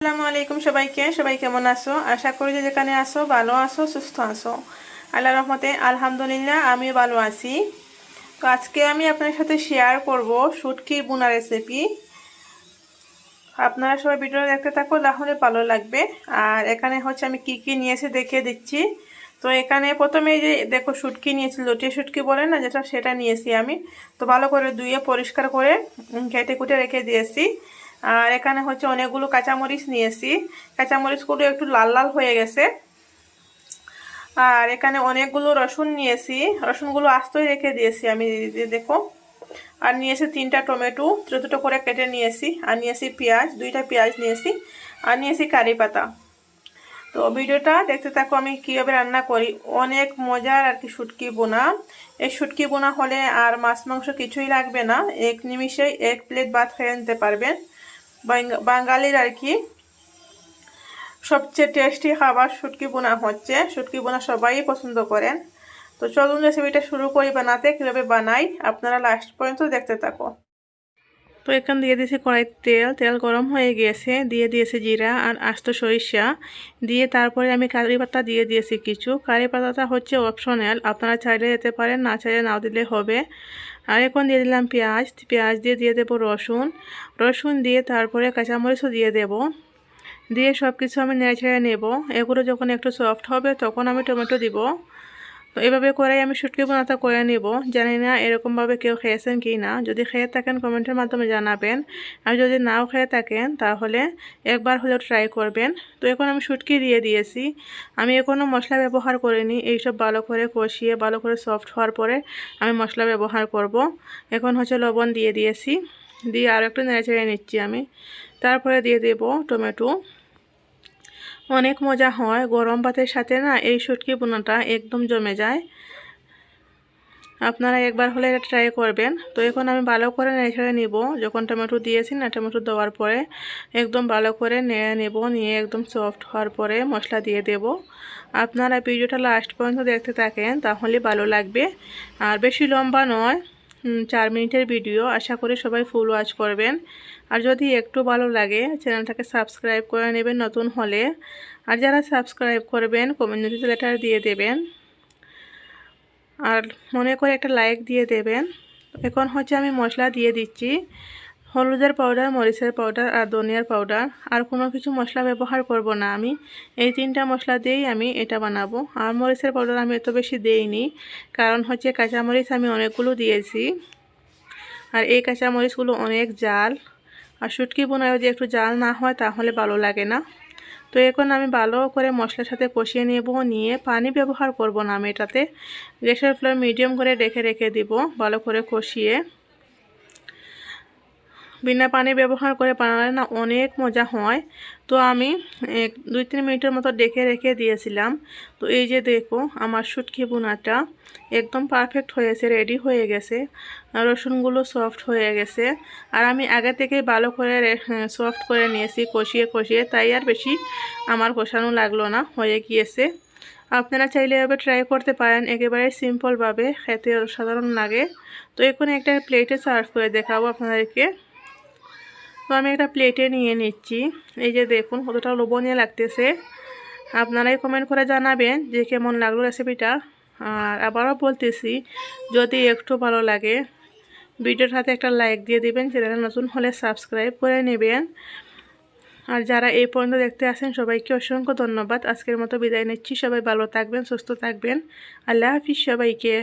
আসসালামু আলাইকুম সবাইকে। সবাই কেমন আছো? আশা করি যে যেখানে আসো ভালো আছো, সুস্থ আছো। আল্লাহ রহমতে আলহামদুলিল্লাহ আমিও ভালো আছি। তো আজকে আমি আপনার সাথে শেয়ার করব শুটকির বোনা রেসিপি আপনারা সবাই ভিডিওটা দেখতে থাকো, তাহলে ভালো লাগবে। আর এখানে হচ্ছে আমি কি কি নিয়েছি দেখিয়ে দিচ্ছি। তো এখানে প্রথমে যে দেখো শুটকি নিয়েছি, লটিয়া শুটকি বলে না, যেটা সেটা নিয়েছি আমি। তো ভালো করে ধুয়ে পরিষ্কার করে কেটে কুটে রেখে দিয়েছি। আর এখানে হচ্ছে অনেকগুলো কাঁচামরিচ নিয়েছি কাঁচামরিচগুলো একটু লাল লাল হয়ে গেছে। আর এখানে অনেকগুলো রসুন নিয়েছি রসুনগুলো আস্তই রেখে দিয়েছি আমি দেখো। আর নিয়েছি তিনটা টমেটো, ছোটো ছোটো করে কেটে নিয়েছি আর নিয়েছি পেঁয়াজ, দুইটা পেঁয়াজ নিয়েছি আর নিয়েছি কারি পাতা। তো ভিডিওটা দেখতে থাকো আমি কীভাবে রান্না করি। অনেক মজার আর কি শুটকি বোনা। এই শুটকি বোনা হলে আর মাছ মাংস কিছুই লাগবে না। এক নিমিষেই এক প্লেট ভাত খেয়ে নিতে পারবেন। বাঙালির আর কি। সবচেয়ে টেস্টি খাবার শুটকি বোনা হচ্ছে। শুটকি বোনা সবাই পছন্দ করেন। তো চলুন রেসিপিটা শুরু করি বানাতে, কীভাবে বানাই, আপনারা লাস্ট পর্যন্ত দেখতে থাকো। তো এখান দিয়ে দিয়েছি কড়াইতে তেল তেল গরম হয়ে গিয়েছে দিয়ে দিয়েছে জিরা আর আস্ত সরিষা। দিয়ে তারপরে আমি কারি পাতা দিয়ে দিয়েছি কিছু। কারি পাতাটা হচ্ছে অপশনাল আপনারা চাইলে যেতে পারেন, না চাইলে নাও দিলে হবে। আর এখন দিয়ে দিলাম পেঁয়াজ পেঁয়াজ দিয়ে দিয়ে দেবো রসুন। রসুন দিয়ে তারপরে কাঁচামরিচও দিয়ে দেব। দিয়ে সব কিছু আমি নেড়ে ছেড়ে নেব। এগুলো যখন একটু সফট হবে, তখন আমি টমেটো দিব। তো এভাবে করেই আমি শুটকি বোনাটা করে নিব। জানি না এরকমভাবে কেউ খেয়েছেন কি না। যদি খেয়ে থাকেন, কমেন্টের মাধ্যমে জানাবেন। আর যদি নাও খেয়ে থাকেন, তাহলে একবার হলেও ট্রাই করবেন। তো এখন আমি শুটকি দিয়ে দিয়েছি। আমি এখনও মশলা ব্যবহার করিনি। এইসব ভালো করে কষিয়ে, ভালো করে সফট হওয়ার পরে আমি মশলা ব্যবহার করব। এখন হচ্ছে লবণ দিয়ে দিয়েছি। দিয়ে আরও একটু নেড়ে চেড়ে নিচ্ছি আমি। তারপরে দিয়ে দেব টমেটো। অনেক মজা হয়। গরম ভাতের সাথে না এই শুটকি বোনাটা একদম জমে যায়। আপনারা একবার হলে এটা ট্রাই করবেন। তো এখন আমি ভালো করে নেড়ে নিব। যখন টমেটো দিয়েছি না, টমেটো দেওয়ার পরে একদম ভালো করে নেড়ে নেব। নিয়ে একদম সফট হওয়ার পরে মশলা দিয়ে দেব। আপনারা ভিডিওটা লাস্ট পর্যন্ত দেখতে থাকেন, তাহলে ভালো লাগবে। আর বেশি লম্বা নয় চার মিনিটের ভিডিও। আশা করি সবাই ফুল ওয়াচ করবেন। আর যদি একটু ভালো লাগে, চ্যানেলটাকে সাবস্ক্রাইব করে নেবেন নতুন হলে। আর যারা সাবস্ক্রাইব করবেন কমিউনিটি লেটার দিয়ে দেবেন। আর মনে করে একটা লাইক দিয়ে দেবেন। এখন হচ্ছে আমি মশলা দিয়ে দিচ্ছি। হলুদের পাউডার মরিচের পাউডার আর ধনিয়ার পাউডার আর কোনো কিছু মশলা ব্যবহার করব না আমি। এই তিনটা মশলা দিয়েই আমি এটা বানাবো। আর মরিচের পাউডার আমি এত বেশি দেইনি। কারণ হচ্ছে কাঁচামরিচ আমি অনেকগুলো দিয়েছি। আর এই কাঁচামরিচগুলো অনেক জাল। আর শুটকি বোনায় যদি একটু জাল না হয় তাহলে ভালো লাগে না। তো এখন আমি ভালো করে মশলার সাথে কষিয়ে নেব, নিয়ে পানি ব্যবহার করব না আমি এটাতে। গ্যাসের ফ্লেম মিডিয়াম করে রেখে রেখে দিব ভালো করে কষিয়ে। বিনা পানি ব্যবহার করে বানালে না অনেক মজা হয়। তো আমি এক, দুই, তিন মিনিটের মতো ডেকে রেখে দিয়েছিলাম। তো এই যে দেখো, আমার শুটকি বোনাটা একদম পারফেক্ট হয়েছে রেডি হয়ে গেছে। রসুনগুলো সফট হয়ে গেছে। আর আমি আগে থেকেই ভালো করে সফট করে নিয়েছি, কষিয়ে কষিয়ে। তাই আর বেশি আমার কষানো লাগল না, হয়ে গিয়েছে। আপনারা চাইলে এভাবে ট্রাই করতে পারেন, একেবারে সিম্পলভাবে খেতে সাধারণ লাগে। তো এখন একটা প্লেটে সার্ভ করে দেখাবো আপনাদেরকে। তো আমি একটা প্লেটে নিয়ে নিচ্ছি। এই যে দেখুন কতটা লোভনীয় লাগতেছে। আপনারাই কমেন্ট করে জানাবেন যে কেমন লাগল রেসিপিটা আর আবারও বলতেছি, যদি একটু ভালো লাগে, ভিডিওর সাথে একটা লাইক দিয়ে দিবেন, চ্যানেলে নতুন হলে সাবস্ক্রাইব করে নেবেন। আর যারা এই পর্যন্ত দেখতে আসেন, সবাইকে অসংখ্য ধন্যবাদ। আজকের মতো বিদায় নিচ্ছি। সবাই ভালো থাকবেন, সুস্থ থাকবেন। আল্লাহ হাফিজ সবাইকে।